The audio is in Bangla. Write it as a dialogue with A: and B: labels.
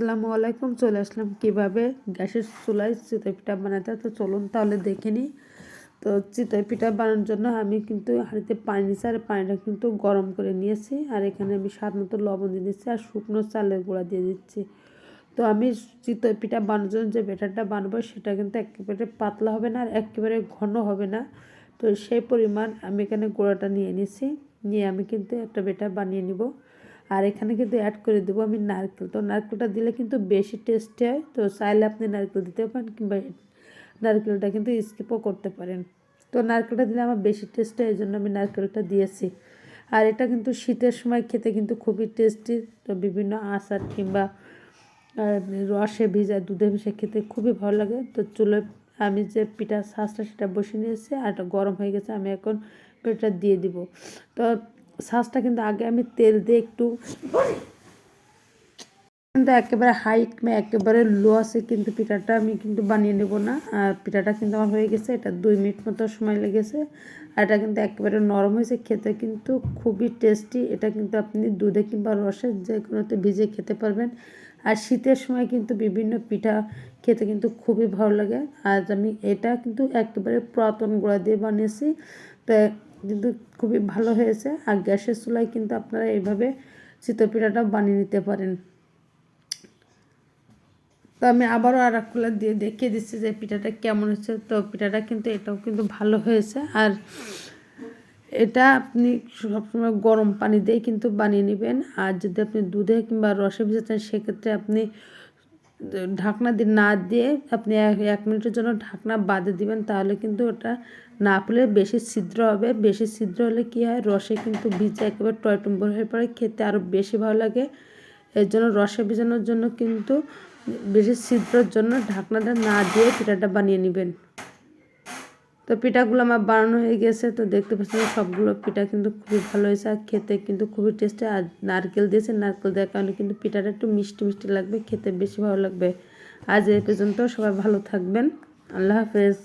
A: আসসালামু আলাইকুম, চলে আসলাম কীভাবে গ্যাসের চুলায় চিতই পিঠা বানাতে। তো চলুন তাহলে দেখে নিই। তো চিতই পিঠা বানানোর জন্য আমি কিন্তু হাঁড়িতে পানি নিয়েছি আর পানিটা কিন্তু গরম করে নিয়েছি। আর এখানে আমি স্বাদ মতো লবণ দিয়ে দিচ্ছি আর শুকনো চালের গুঁড়া দিয়ে দিচ্ছি। তো আমি চিতই পিঠা বানানোর জন্য যে ব্যাটারটা বানাবো সেটা কিন্তু একেবারে পাতলা হবে না আর একেবারে ঘন হবে না। তো সেই পরিমাণ আমি এখানে গুঁড়াটা নিয়ে নিয়েছি। নিয়ে আমি কিন্তু একটা বেটার বানিয়ে নিব। আর এখানে কিন্তু অ্যাড করে দেবো আমি নারকেল। তো নারকেলটা দিলে কিন্তু বেশি টেস্টি হয়। তো চাইলে আপনি নারকেল দিতে পারেন কিংবা নারকেলটা কিন্তু স্কিপও করতে পারেন। তো নারকেলটা দিলে আমার বেশি টেস্ট হয়, এই জন্য আমি নারকেলটা দিয়েছি। আর এটা কিন্তু শীতের সময় খেতে কিন্তু খুবই টেস্টি তো বিভিন্ন আচার কিংবা রসে ভিজা, দুধে ভিজে খেতে খুবই ভালো লাগে। তো চুলো আমি যে পিঠা শাঁসটা সেটা বসে নিয়েছি আর গরম হয়ে গেছে, আমি এখন পিঠাটা দিয়ে দিব। তো শাঁসটা কিন্তু আগে আমি তেল দিয়ে একটু কিন্তু একেবারে হাইট একেবারে লো আছে কিন্তু পিঠাটা আমি কিন্তু বানিয়ে নেব না। আর পিঠাটা কিন্তু আমার হয়ে গেছে, এটা দুই মিনিট মতো সময় লেগেছে। আর এটা কিন্তু একেবারে নরম হয়েছে, খেতে কিন্তু খুবই টেস্টি এটা কিন্তু আপনি দুধে কিংবা রসে যে কোনোতে ভিজে খেতে পারবেন। আর শীতের সময় কিন্তু বিভিন্ন পিঠা খেতে কিন্তু খুবই ভালো লাগে। আর আমি এটা কিন্তু একেবারে পুরাতন গোড়া দিয়ে বানিয়েছি। তো কিন্তু খুবই ভালো হয়েছে। আর গ্যাসের চুলায় কিন্তু আপনারা এইভাবে চিতই পিঠাটাও বানিয়ে নিতে পারেন। তো আমি আবারও আর এক কুলার দিয়ে দেখিয়ে দিচ্ছি যে পিঠাটা কেমন হচ্ছে তো পিঠাটা কিন্তু এটাও কিন্তু ভালো হয়েছে। আর এটা আপনি সবসময় গরম পানি দিয়ে কিন্তু বানিয়ে নেবেন। আর যদি আপনি দুধে কিংবা রসে ভিজাতেন সেক্ষেত্রে আপনি ঢাকনা দিয়ে না দিয়ে আপনি এক মিনিটের জন্য ঢাকনা বাঁধে দিবেন, তাহলে কিন্তু ওটা না ফুলে বেশি ছিদ্র হবে। বেশি ছিদ্র হলে কী হয়? রসে কিন্তু ভিজে একেবারে টয়টম্বর হয়ে পড়ে। খেতে আরও বেশি ভালো লাগে। এর জন্য রসে ভিজানোর জন্য কিন্তু বেশি ছিদ্রর জন্য ঢাকনাটা না দিয়ে পিঠাটা বানিয়ে নেবেন। তো পিঠাগুলো আমার বানানো হয়ে গেছে, তো দেখতে পাচ্ছেন সবগুলো পিঠা কিন্তু খুবই ভালো হয়েছে আর খেতে কিন্তু খুবই টেস্টি আর নারকেল দিয়েছে, নারকেল দেওয়ার কারণে কিন্তু পিঠাটা একটু মিষ্টি মিষ্টি লাগবে, খেতে বেশি ভালো লাগবে। আজ এই পর্যন্ত সবাই ভালো থাকবেন, আল্লাহ হাফেজ।